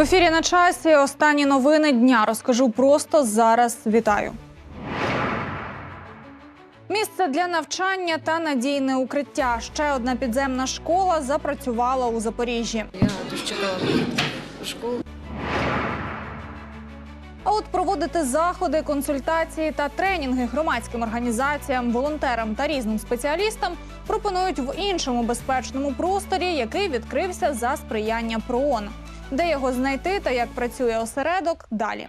В ефірі на часі останні новини дня розкажу просто зараз. Вітаю. Місце для навчання та надійне укриття. Ще одна підземна школа запрацювала у Запоріжжі. Я дуже чекала школу. А от проводити заходи, консультації та тренінги громадським організаціям, волонтерам та різним спеціалістам пропонують в іншому безпечному просторі, який відкрився за сприяння ПРООН. Де його знайти та як працює осередок далі.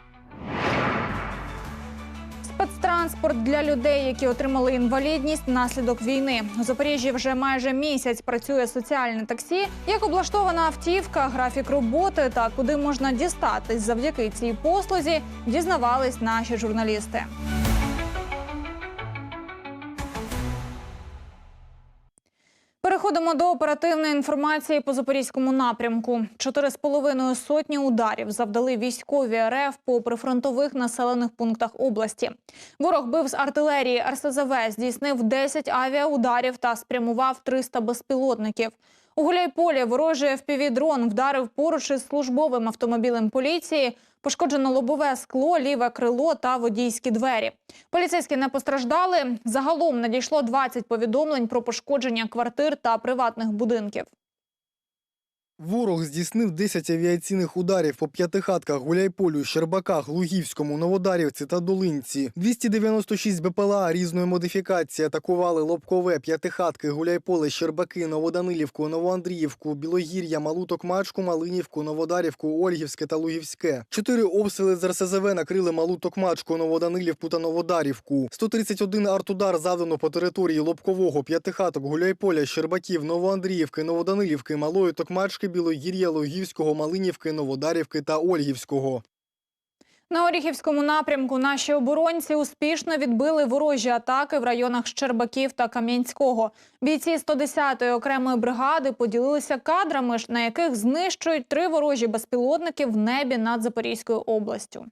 Спецтранспорт для людей, які отримали інвалідність внаслідок війни. У Запоріжжі вже майже місяць працює соціальне таксі. Як облаштована автівка, графік роботи та куди можна дістатись завдяки цій послузі, дізнавались наші журналісти. Переходимо до оперативної інформації по запорізькому напрямку. Чотири з половиною сотні ударів завдали військові РФ по прифронтових населених пунктах області. Ворог бив з артилерії РСЗВ, здійснив 10 авіаударів та спрямував 300 безпілотників. У Гуляйполі ворожий FPV-дрон вдарив поруч із службовим автомобілем поліції. Пошкоджено лобове скло, ліве крило та водійські двері. Поліцейські не постраждали. Загалом надійшло 20 повідомлень про пошкодження квартир та приватних будинків. Ворог здійснив 10 авіаційних ударів по п'ятихатках Гуляйполю, Щербаках, Лугівському, Новодарівці та Долинці. 296 БПЛА різної модифікації атакували Лобкове, П'ятихатки, Гуляйполе, Щербаки, Новоданилівку, Новоандріївку, Білогір'я, Малу-Токмачку, Малинівку, Новодарівку, Ольгівське та Лугівське. Чотири обстріли з РСЗВ накрили Малу Токмачку, Новоданилівку та Новодарівку. 131 артудар завдано по території Лобкового, П'ятихаток, Гуляйполя, Щербаків, Новоандріївки, Новоданилівки, Малої Токмачки, Білогір'я, Лугівського, Малинівки, Новодарівки та Ольгівського. На Оріхівському напрямку наші оборонці успішно відбили ворожі атаки в районах Щербаків та Кам'янського. Бійці 110-ї окремої бригади поділилися кадрами, на яких знищують три ворожі безпілотники в небі над Запорізькою областю.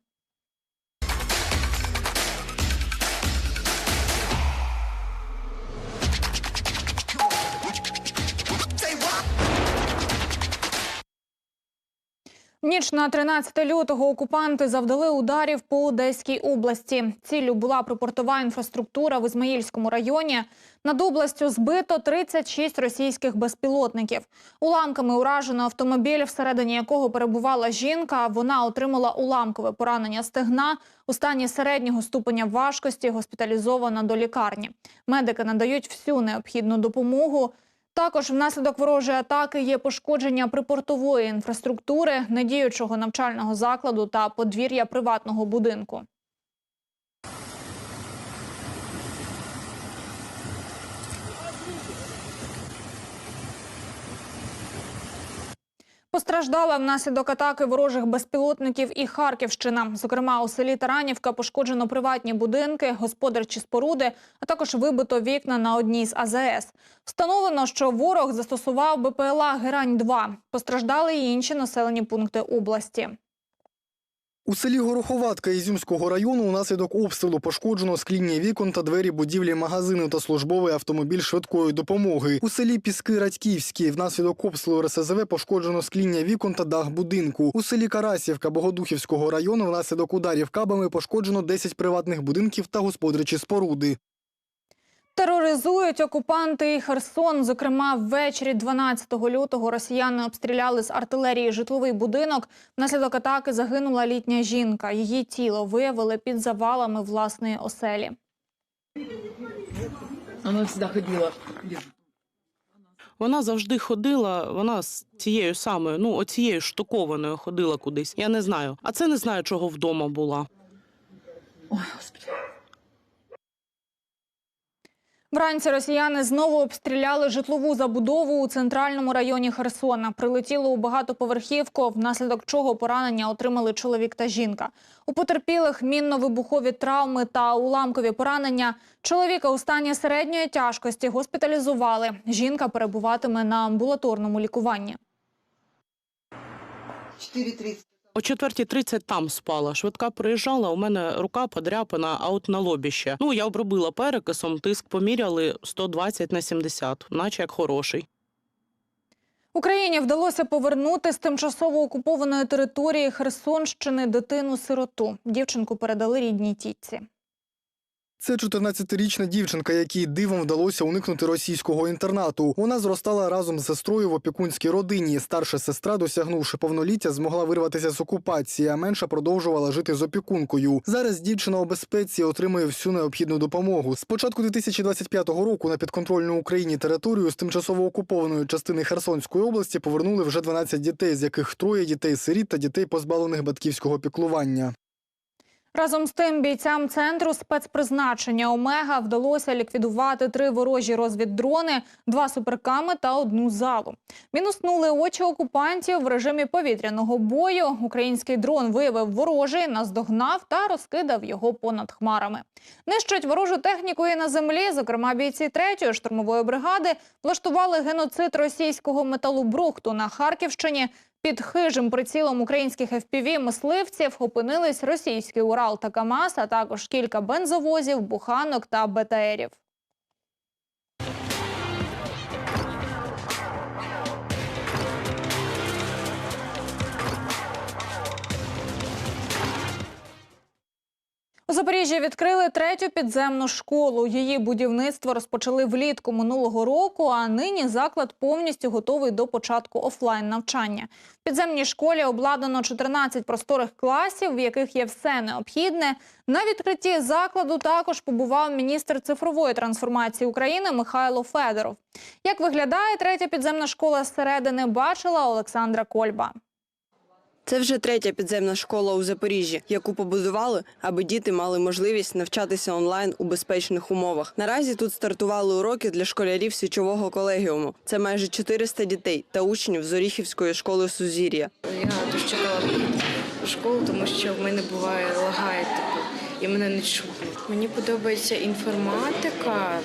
Ніч на 13 лютого окупанти завдали ударів по Одеській області. Ціллю була припортова інфраструктура в Ізмаїльському районі. Над областю збито 36 російських безпілотників. Уламками уражено автомобіль, всередині якого перебувала жінка. Вона отримала уламкове поранення стегна. У стані середнього ступеня важкості госпіталізована до лікарні. Медики надають всю необхідну допомогу. Також внаслідок ворожої атаки є пошкодження припортової інфраструктури, недіючого навчального закладу та подвір'я приватного будинку. Постраждала внаслідок атаки ворожих безпілотників і Харківщина. Зокрема, у селі Таранівка пошкоджено приватні будинки, господарчі споруди, а також вибито вікна на одній з АЗС. Встановлено, що ворог застосував БПЛА Герань-2. Постраждали й інші населені пункти області. У селі Гороховатка Ізюмського району унаслідок обстрілу пошкоджено скління вікон та двері будівлі магазину та службовий автомобіль швидкої допомоги. У селі Піски Радьківські внаслідок обстрілу РСЗВ пошкоджено скління вікон та дах будинку. У селі Карасівка Богодухівського району внаслідок ударів кабами пошкоджено 10 приватних будинків та господарчі споруди. Тероризують окупанти і Херсон. Зокрема, ввечері 12 лютого росіяни обстріляли з артилерії житловий будинок. Внаслідок атаки загинула літня жінка. Її тіло виявили під завалами власної оселі. Вона завжди ходила. Вона завжди ходила, вона з цією самою, ну оцією штукованою ходила кудись. Я не знаю. А це не знаю, чого вдома була. Ой, господи. Вранці росіяни знову обстріляли житлову забудову у центральному районі Херсона. Прилетіло у багатоповерхівку, внаслідок чого поранення отримали чоловік та жінка. У потерпілих мінно-вибухові травми та уламкові поранення. Чоловіка у стані середньої тяжкості госпіталізували. Жінка перебуватиме на амбулаторному лікуванні. 4.30. О 4.30 там спала. Швидка приїжджала, у мене рука подряпана, а от на лобі ще. Ну, я обробила перекисом, тиск поміряли 120 на 70, наче як хороший. Україні вдалося повернути з тимчасово окупованої території Херсонщини дитину-сироту. Дівчинку передали рідній тітці. Це 14-річна дівчинка, якій дивом вдалося уникнути російського інтернату. Вона зростала разом з сестрою в опікунській родині. Старша сестра, досягнувши повноліття, змогла вирватися з окупації, а менша продовжувала жити з опікункою. Зараз дівчина у безпеці отримує всю необхідну допомогу. З початку 2025 року на підконтрольну Україні територію з тимчасово окупованої частини Херсонської області повернули вже 12 дітей, з яких троє дітей-сиріт та дітей, позбавлених батьківського піклування. Разом з тим бійцям центру спецпризначення Омега вдалося ліквідувати три ворожі розвіддрони, два суперками та одну залу. Мінуснули очі окупантів в режимі повітряного бою. Український дрон виявив ворожий, наздогнав та розкидав його понад хмарами. Нищать ворожу техніку і на землі. Зокрема, бійці третьої штурмової бригади влаштували геноцид російського металобрухту на Харківщині. Під хижим прицілом українських FPV мисливців опинились російський Урал та КАМАЗ, а також кілька бензовозів, буханок та БТРів. У Запоріжжі відкрили третю підземну школу. Її будівництво розпочали влітку минулого року, а нині заклад повністю готовий до початку офлайн навчання. В підземній школі обладнано 14 просторих класів, в яких є все необхідне. На відкритті закладу також побував міністр цифрової трансформації України Михайло Федоров. Як виглядає третя підземна школа зсередини, бачила Олександра Кольба. Це вже третя підземна школа у Запоріжжі, яку побудували, аби діти мали можливість навчатися онлайн у безпечних умовах. Наразі тут стартували уроки для школярів свічового колегіуму. Це майже 400 дітей та учнів з Оріхівської школи Сузір'я. Я дуже чекала школу, тому що в мене буває лагає, типу, і мене не чутно. Мені подобається інформатика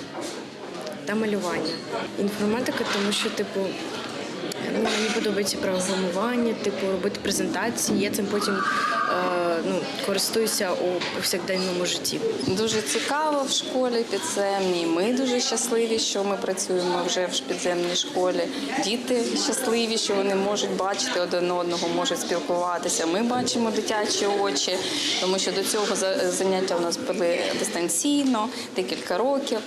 та малювання. Інформатика, тому що, типу, мені подобається програмування, типу, робити презентації. Я цим потім ну, користуюся у повсякденному житті. Дуже цікаво в школі підземній. Ми дуже щасливі, що ми працюємо вже в підземній школі. Діти щасливі, що вони можуть бачити один одного, можуть спілкуватися. Ми бачимо дитячі очі, тому що до цього за- заняття у нас були дистанційно декілька років.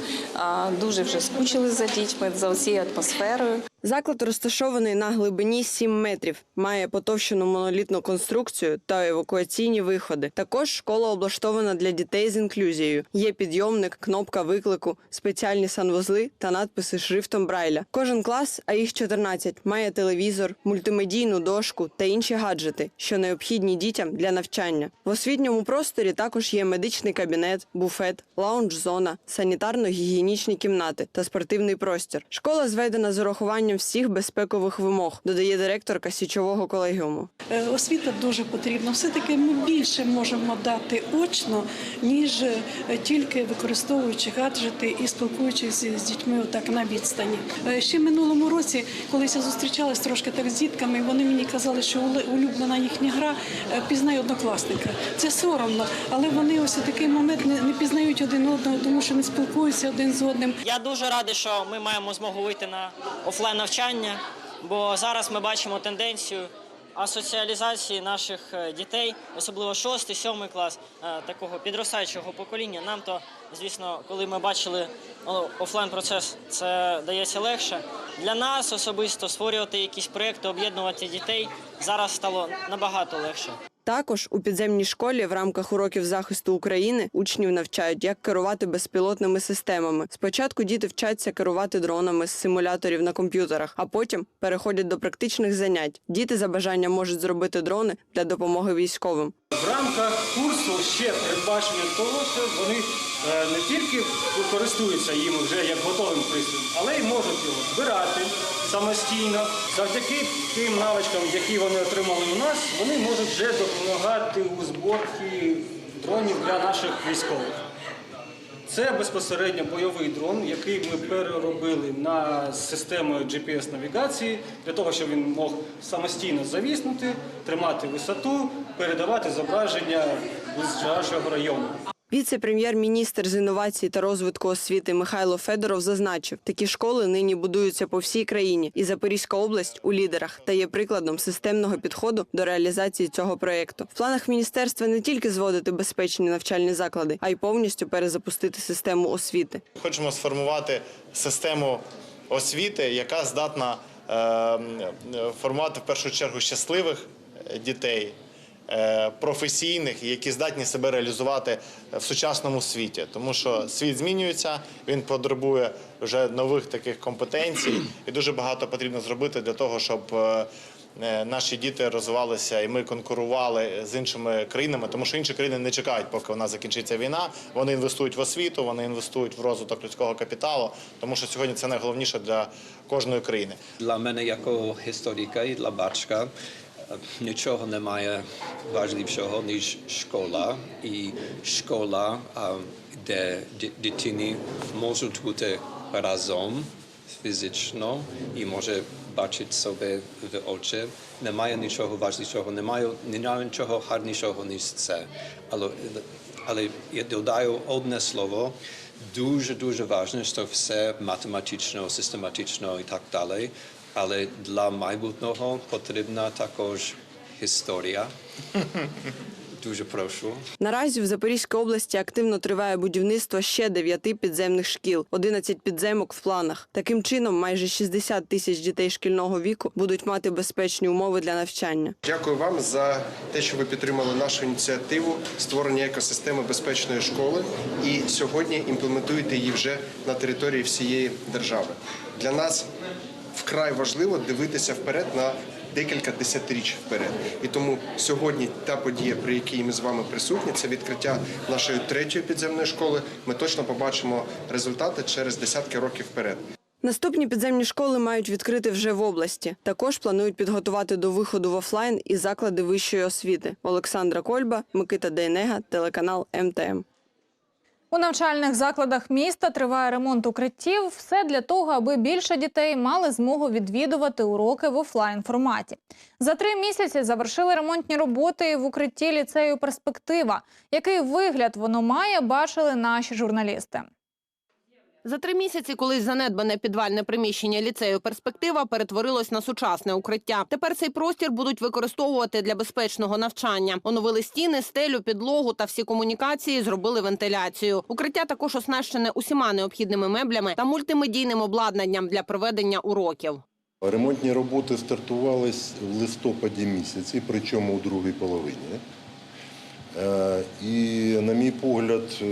Дуже вже скучили за дітьми, за цією атмосферою. Заклад розташований на глибині 7 метрів, має потовщену монолітну конструкцію та евакуаційні виходи. Також школа облаштована для дітей з інклюзією. Є підйомник, кнопка виклику, спеціальні санвузли та надписи шрифтом Брайля. Кожен клас, а їх 14, має телевізор, мультимедійну дошку та інші гаджети, що необхідні дітям для навчання. В освітньому просторі також є медичний кабінет, буфет, лаунж-зона, санітарно-гігієнічні кімнати та спортивний простір. Школа зведена з урахуванням всіх безпекових вимог, додає директорка січового колегіуму. Е, Освіта дуже потрібна. Все-таки ми більше можемо дати очно, ніж е, тільки використовуючи гаджети і спілкуючись з дітьми отак на відстані. Е, Ще минулому році, колись я зустрічалась трошки так з дітками, вони мені казали, що улюблена їхня гра е, пізнай однокласника. Це соромно, але вони ось у такий момент не пізнають один одного, тому що не спілкуються один з одним. Я дуже радий, що ми маємо змогу вийти на офлайн навчання, бо зараз ми бачимо тенденцію асоціалізації наших е, дітей, особливо 6-7 клас е, такого підростаючого покоління. Нам то, звісно, коли ми бачили офлайн процес, це дається легше. Для нас особисто створювати якісь проекти, об'єднувати дітей зараз стало набагато легше. Також у підземній школі в рамках уроків захисту України учнів навчають, як керувати безпілотними системами. Спочатку діти вчаться керувати дронами з симуляторів на комп'ютерах, а потім переходять до практичних занять. Діти за бажанням можуть зробити дрони для допомоги військовим. В рамках курсу ще передбачення того, що вони е, не тільки користуються їм вже як готовим пристроєм, але й можуть його збирати самостійно. Завдяки тим навичкам, які вони отримали у нас, вони можуть вже допомагати у зборці дронів для наших військових. Це безпосередньо бойовий дрон, який ми переробили на систему GPS-навігації для того, щоб він мог самостійно завіснути, тримати висоту, передавати зображення з нашого району. Віце-прем'єр-міністр з інновацій та розвитку освіти Михайло Федоров зазначив, такі школи нині будуються по всій країні, і Запорізька область у лідерах та є прикладом системного підходу до реалізації цього проєкту. В планах міністерства не тільки зводити безпечні навчальні заклади, а й повністю перезапустити систему освіти. Хочемо сформувати систему освіти, яка здатна е, формувати в першу чергу щасливих дітей, професійних, які здатні себе реалізувати в сучасному світі. Тому що світ змінюється, він потребує вже нових таких компетенцій, і дуже багато потрібно зробити для того, щоб. е, е, Наші діти розвивалися, і ми конкурували з іншими країнами, тому що інші країни не чекають, поки вона закінчиться війна. Вони інвестують в освіту, вони інвестують в розвиток людського капіталу, тому що сьогодні це найголовніше для кожної країни. Для мене, як історика і для батька, е, нічого немає важливішого, ніж школа. І школа, е, де ді- дитини можуть бути разом фізично і може бачити себе в очі. Немає нічого важливішого, немає, немає нічого гарнішого, ніж це. Але, але я додаю одне слово. Дуже дуже важливо, що все математично, систематично і так далі. Але для майбутнього потрібна також історія. Дуже прошу. Наразі в Запорізькій області активно триває будівництво ще дев'яти підземних шкіл, 11 підземок в планах. Таким чином, майже 60 тисяч дітей шкільного віку будуть мати безпечні умови для навчання. Дякую вам за те, що ви підтримали нашу ініціативу створення екосистеми безпечної школи і сьогодні імплементуєте її вже на території всієї держави. Для нас вкрай важливо дивитися вперед на декілька десятиріч вперед. І тому сьогодні та подія, при якій ми з вами присутні, це відкриття нашої третьої підземної школи. Ми точно побачимо результати через десятки років вперед. Наступні підземні школи мають відкрити вже в області. Також планують підготувати до виходу в офлайн і заклади вищої освіти. Олександра Кольба, Микита Дейнега, телеканал МТМ. У навчальних закладах міста триває ремонт укриттів. Все для того, аби більше дітей мали змогу відвідувати уроки в офлайн форматі. За три місяці завершили ремонтні роботи в укритті ліцею Перспектива. Який вигляд воно має, бачили наші журналісти. За три місяці колись занедбане підвальне приміщення ліцею перспектива перетворилось на сучасне укриття. Тепер цей простір будуть використовувати для безпечного навчання. Оновили стіни, стелю, підлогу та всі комунікації зробили вентиляцію. Укриття також оснащене усіма необхідними меблями та мультимедійним обладнанням для проведення уроків. Ремонтні роботи стартувались в листопаді місяці, причому у другій половині. Е, І, на мій погляд, е,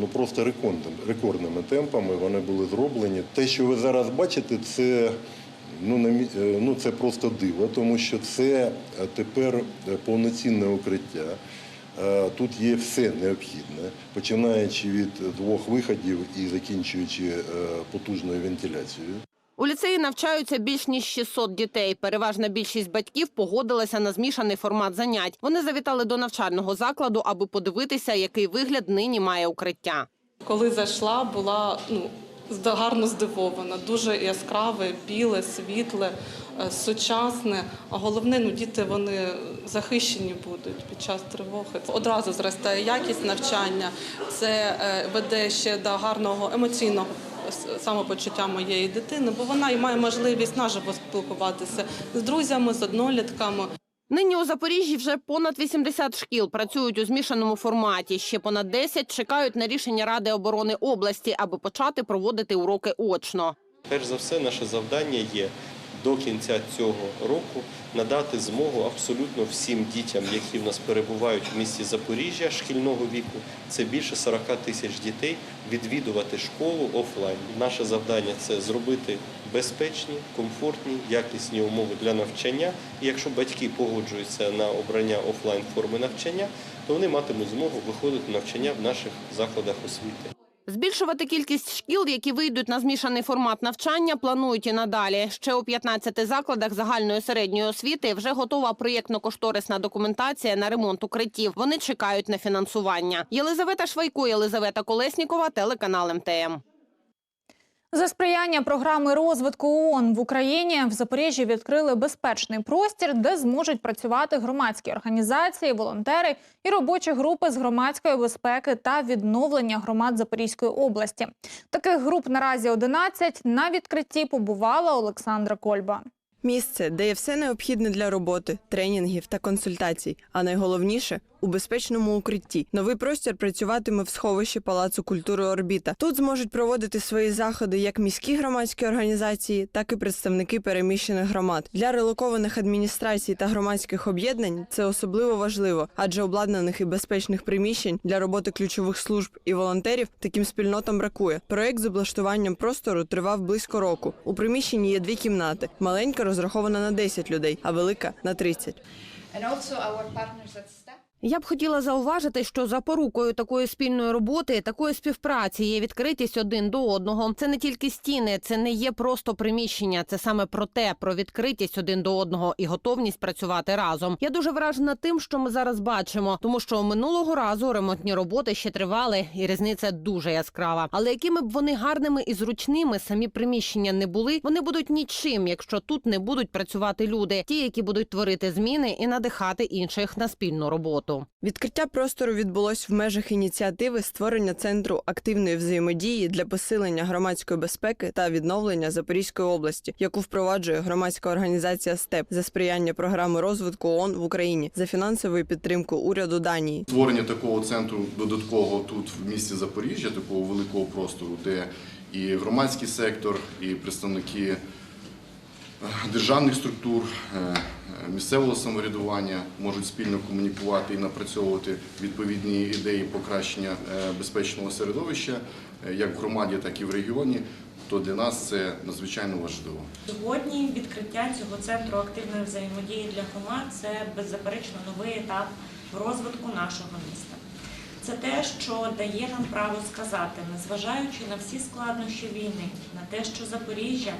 ну просто рекордними темпами вони були зроблені. Те, що ви зараз бачите, це, ну, на мій- е, ну, це просто диво, тому що це тепер повноцінне укриття. Тут є все необхідне, починаючи від двох виходів і закінчуючи потужною вентиляцією. У ліцеї навчаються більш ніж 600 дітей. Переважна більшість батьків погодилася на змішаний формат занять. Вони завітали до навчального закладу, аби подивитися, який вигляд нині має укриття. Коли зайшла, була ну гарно здивована. Дуже яскраве, біле, світле, е, сучасне. А головне, ну діти вони захищені будуть під час тривоги. Одразу зростає якість навчання. Це е, веде ще до гарного емоційного самопочуття моєї дитини, бо вона і має можливість наживо спілкуватися з друзями, з однолітками. Нині у Запоріжжі вже понад 80 шкіл працюють у змішаному форматі. Ще понад 10 чекають на рішення Ради оборони області, аби почати проводити уроки очно. Перш за все, наше завдання є до кінця цього року надати змогу абсолютно всім дітям, які в нас перебувають в місті Запоріжжя шкільного віку. Це більше 40 тисяч дітей відвідувати школу офлайн. Наше завдання це зробити безпечні, комфортні, якісні умови для навчання. І якщо батьки погоджуються на обрання офлайн форми навчання, то вони матимуть змогу виходити на навчання в наших закладах освіти. Збільшувати кількість шкіл, які вийдуть на змішаний формат навчання, планують і надалі. Ще у 15 закладах загальної середньої освіти вже готова проєктно-кошторисна документація на ремонт укриттів. Вони чекають на фінансування. Єлизавета Швайко, Єлизавета Колеснікова, телеканал МТМ. За сприяння програми розвитку ООН в Україні в Запоріжжі відкрили безпечний простір, де зможуть працювати громадські організації, волонтери і робочі групи з громадської безпеки та відновлення громад Запорізької області. Таких груп наразі 11. На відкритті побувала Олександра Кольба. Місце, де є все необхідне для роботи, тренінгів та консультацій. А найголовніше у безпечному укритті. Новий простір працюватиме в сховищі Палацу культури Орбіта. Тут зможуть проводити свої заходи як міські громадські організації, так і представники переміщених громад. Для релокованих адміністрацій та громадських об'єднань це особливо важливо, адже обладнаних і безпечних приміщень для роботи ключових служб і волонтерів таким спільнотам бракує. Проект з облаштуванням простору тривав близько року. У приміщенні є дві кімнати. Маленька розрахована на 10 людей, а велика на 30. Я б хотіла зауважити, що запорукою такої спільної роботи, такої співпраці є відкритість один до одного. Це не тільки стіни, це не є просто приміщення. Це саме про те, про відкритість один до одного і готовність працювати разом. Я дуже вражена тим, що ми зараз бачимо, тому що минулого разу ремонтні роботи ще тривали, і різниця дуже яскрава. Але якими б вони гарними і зручними самі приміщення не були, вони будуть нічим, якщо тут не будуть працювати люди, ті, які будуть творити зміни і надихати інших на спільну роботу. Відкриття простору відбулось в межах ініціативи створення центру активної взаємодії для посилення громадської безпеки та відновлення Запорізької області, яку впроваджує громадська організація СТЕП за сприяння програми розвитку ООН в Україні за фінансовою підтримкою уряду Данії. Створення такого центру додаткового тут в місті Запоріжжя, такого великого простору, де і громадський сектор, і представники державних структур, е, місцевого самоврядування можуть спільно комунікувати і напрацьовувати відповідні ідеї покращення е, безпечного середовища е, як в громаді, так і в регіоні. То для нас це надзвичайно важливо. Сьогодні відкриття цього центру активної взаємодії для громад це беззаперечно новий етап в розвитку нашого міста. Це те, що дає нам право сказати, незважаючи на всі складнощі війни, на те, що Запоріжжя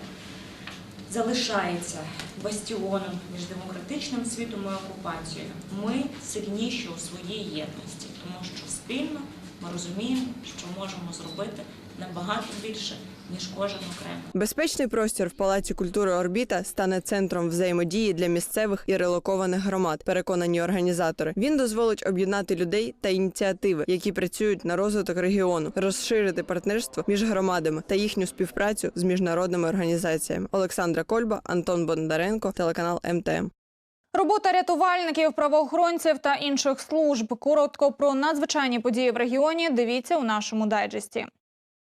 залишається бастіоном між демократичним світом і окупацією, ми сильніші у своїй єдності, тому що спільно ми розуміємо, що можемо зробити набагато більше, ніж кожен окремо. Безпечний простір в Палаці культури Орбіта стане центром взаємодії для місцевих і релокованих громад. Переконані організатори. Він дозволить об'єднати людей та ініціативи, які працюють на розвиток регіону, розширити партнерство між громадами та їхню співпрацю з міжнародними організаціями. Олександра Кольба, Антон Бондаренко, телеканал МТМ. Робота рятувальників, правоохоронців та інших служб. Коротко про надзвичайні події в регіоні. Дивіться у нашому дайджесті.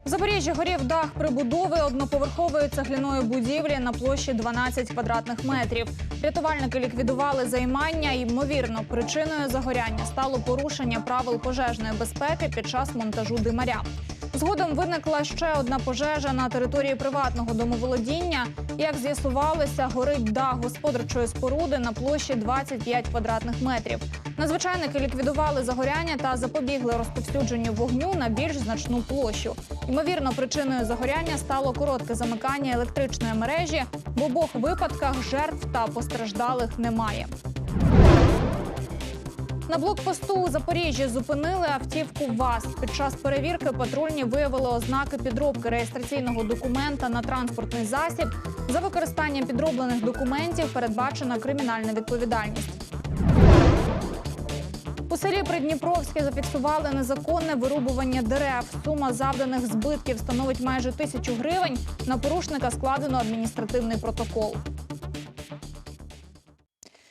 В Запоріжжі горів дах прибудови одноповерхової цегляної будівлі на площі 12 квадратних метрів. Рятувальники ліквідували займання. Ймовірно, причиною загоряння стало порушення правил пожежної безпеки під час монтажу димаря. Згодом виникла ще одна пожежа на території приватного домоволодіння. Як з'ясувалося, горить дах господарчої споруди на площі 25 квадратних метрів. Надзвичайники ліквідували загоряння та запобігли розповсюдженню вогню на більш значну площу. Ймовірно, причиною загоряння стало коротке замикання електричної мережі. В обох випадках жертв та постраждалих немає. На блокпосту у Запоріжжі зупинили автівку ВАЗ. Під час перевірки патрульні виявили ознаки підробки реєстраційного документа на транспортний засіб. За використання підроблених документів передбачена кримінальна відповідальність. У селі Придніпровське зафіксували незаконне вирубування дерев. Сума завданих збитків становить майже тисячу гривень. На порушника складено адміністративний протокол.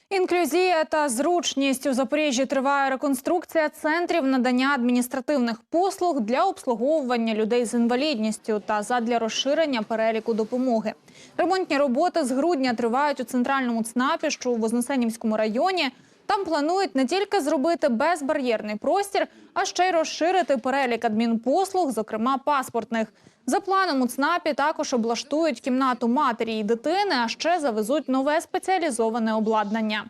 Інклюзія та зручність у Запоріжжі триває реконструкція центрів надання адміністративних послуг для обслуговування людей з інвалідністю та задля розширення переліку допомоги. Ремонтні роботи з грудня тривають у центральному ЦНАПі, що у Вознесенівському районі. Там планують не тільки зробити безбар'єрний простір, а ще й розширити перелік адмінпослуг, зокрема паспортних. За планом у ЦНАПі також облаштують кімнату матері і дитини, а ще завезуть нове спеціалізоване обладнання.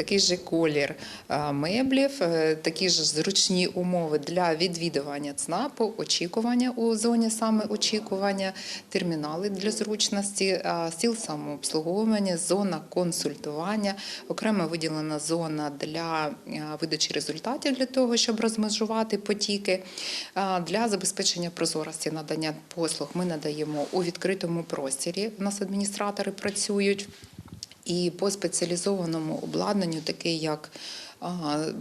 Такий же колір е, меблів, е, такі ж зручні умови для відвідування ЦНАПу, очікування у зоні саме очікування, термінали для зручності, стіл самообслуговування, зона консультування, окремо виділена зона для е, видачі результатів для того, щоб розмежувати потіки. Для забезпечення прозорості надання послуг ми надаємо у відкритому просторі. У нас адміністратори працюють. І по спеціалізованому обладнанню, таке як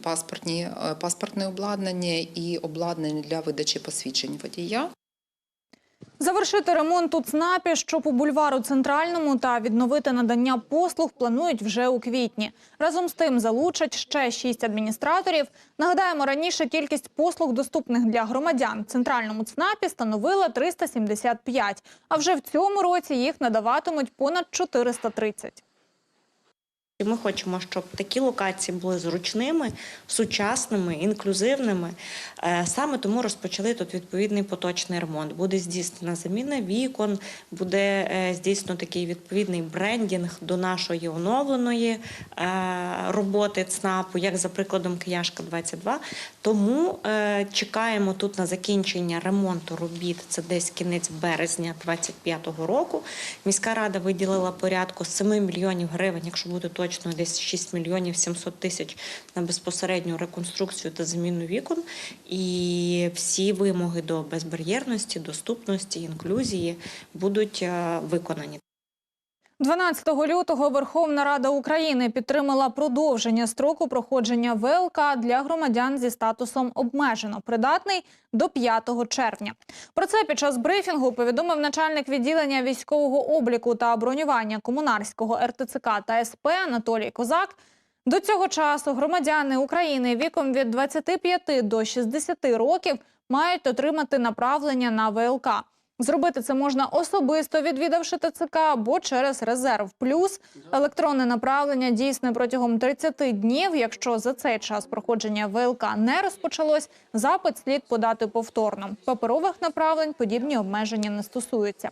паспортні, е, паспортне обладнання і обладнання для видачі посвідчень водія. Завершити ремонт у ЦНАПі, що по бульвару центральному, та відновити надання послуг планують вже у квітні. Разом з тим залучать ще шість адміністраторів. Нагадаємо, раніше кількість послуг, доступних для громадян в центральному ЦНАПі, становила 375, а вже в цьому році їх надаватимуть понад 430. І Ми хочемо, щоб такі локації були зручними, сучасними, інклюзивними. Е, Саме тому розпочали тут відповідний поточний ремонт. Буде здійснена заміна вікон, буде е, здійснено такий відповідний брендінг до нашої оновленої е, роботи ЦНАПу, як за прикладом Кияшка 22. Тому чекаємо тут на закінчення ремонту робіт. Це десь кінець березня 2025 року. Міська рада виділила порядку 7 мільйонів гривень, якщо бути точно, десь 6 мільйонів 700 тисяч на безпосередню реконструкцію та заміну вікон. І всі вимоги до безбар'єрності, доступності, інклюзії будуть е, виконані. 12 лютого Верховна Рада України підтримала продовження строку проходження ВЛК для громадян зі статусом обмежено придатний до 5 червня. Про це під час брифінгу повідомив начальник відділення військового обліку та бронювання комунарського РТЦК та СП Анатолій Козак. До цього часу громадяни України віком від 25 до 60 років мають отримати направлення на ВЛК. Зробити це можна особисто відвідавши ТЦК або через резерв. Плюс електронне направлення дійсне протягом 30 днів. Якщо за цей час проходження ВЛК не розпочалось, запит слід подати повторно. Паперових направлень подібні обмеження не стосуються.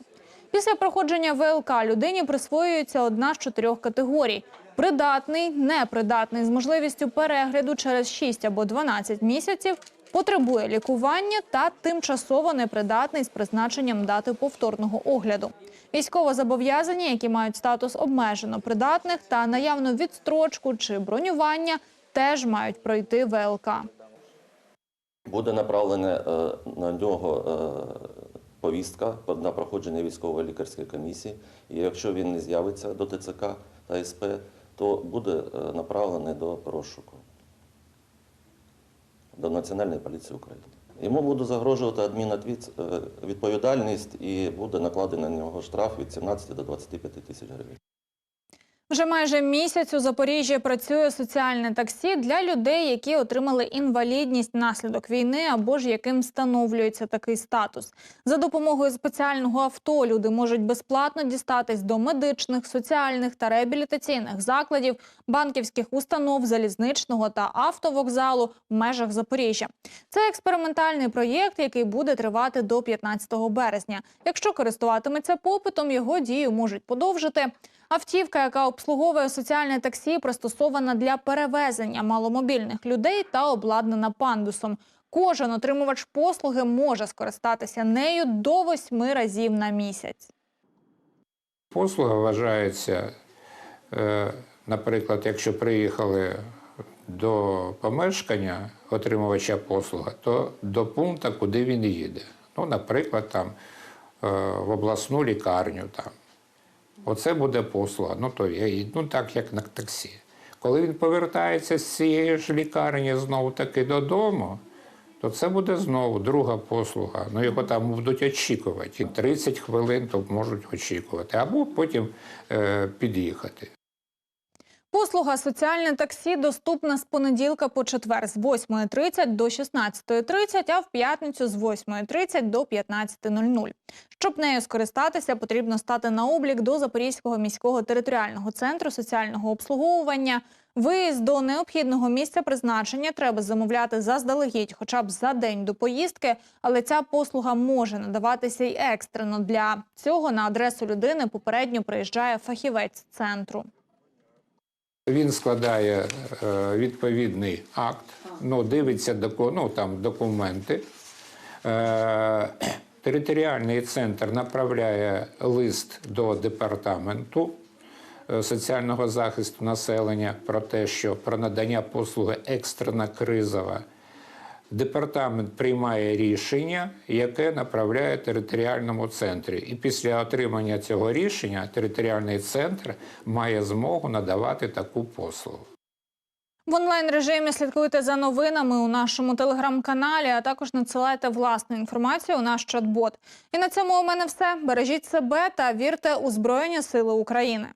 Після проходження ВЛК людині присвоюється одна з чотирьох категорій: придатний, непридатний з можливістю перегляду через 6 або 12 місяців, потребує лікування та тимчасово непридатний з призначенням дати повторного огляду. Військовозобов'язані, які мають статус обмежено придатних та наявну відстрочку чи бронювання, теж мають пройти ВЛК. Буде направлена е, на нього е, повістка на проходження військової лікарської комісії. І якщо він не з'явиться до ТЦК та СП, то буде е, направлений до розшуку до Національної поліції України. Йому буде загрожувати адмінвідповідальність і буде накладено на нього штраф від 17 до 25 тисяч гривень. Вже майже місяць у Запоріжжі працює соціальне таксі для людей, які отримали інвалідність внаслідок війни або ж яким встановлюється такий статус. За допомогою спеціального авто люди можуть безплатно дістатись до медичних, соціальних та реабілітаційних закладів, банківських установ, залізничного та автовокзалу в межах Запоріжжя. Це експериментальний проєкт, який буде тривати до 15 березня. Якщо користуватиметься попитом, його дію можуть подовжити. Автівка, яка обслуговує соціальне таксі, пристосована для перевезення маломобільних людей та обладнана пандусом. Кожен отримувач послуги може скористатися нею до восьми разів на місяць. Послуга вважається, е, наприклад, якщо приїхали до помешкання отримувача послуги, то до пункту, куди він їде. Ну, наприклад, там е, в обласну лікарню. Там. Оце буде послуга. Ну, то я їду, ну так, як на таксі. Коли він повертається з цієї ж лікарні знову таки додому, то це буде знову друга послуга. Ну, його там будуть очікувати. І 30 хвилин то можуть очікувати, або потім е, під'їхати. Послуга соціальне таксі доступна з понеділка по четвер з 8.30 до 16.30, а в п'ятницю з 8.30 до 15.00. Щоб нею скористатися, потрібно стати на облік до Запорізького міського територіального центру соціального обслуговування. Виїзд до необхідного місця призначення треба замовляти заздалегідь, хоча б за день до поїздки, але ця послуга може надаватися й екстрено. Для цього на адресу людини попередньо приїжджає фахівець центру. Він складає е, відповідний акт, ну, дивиться ну, там, документи. Е, територіальний центр направляє лист до департаменту е, соціального захисту населення про те, що про надання послуги екстрена кризова. Департамент приймає рішення, яке направляє територіальному центрі. І після отримання цього рішення територіальний центр має змогу надавати таку послугу. В онлайн режимі слідкуйте за новинами у нашому телеграм-каналі, а також надсилайте власну інформацію у наш чат-бот. І на цьому у мене все. Бережіть себе та вірте у Збройні Сили України.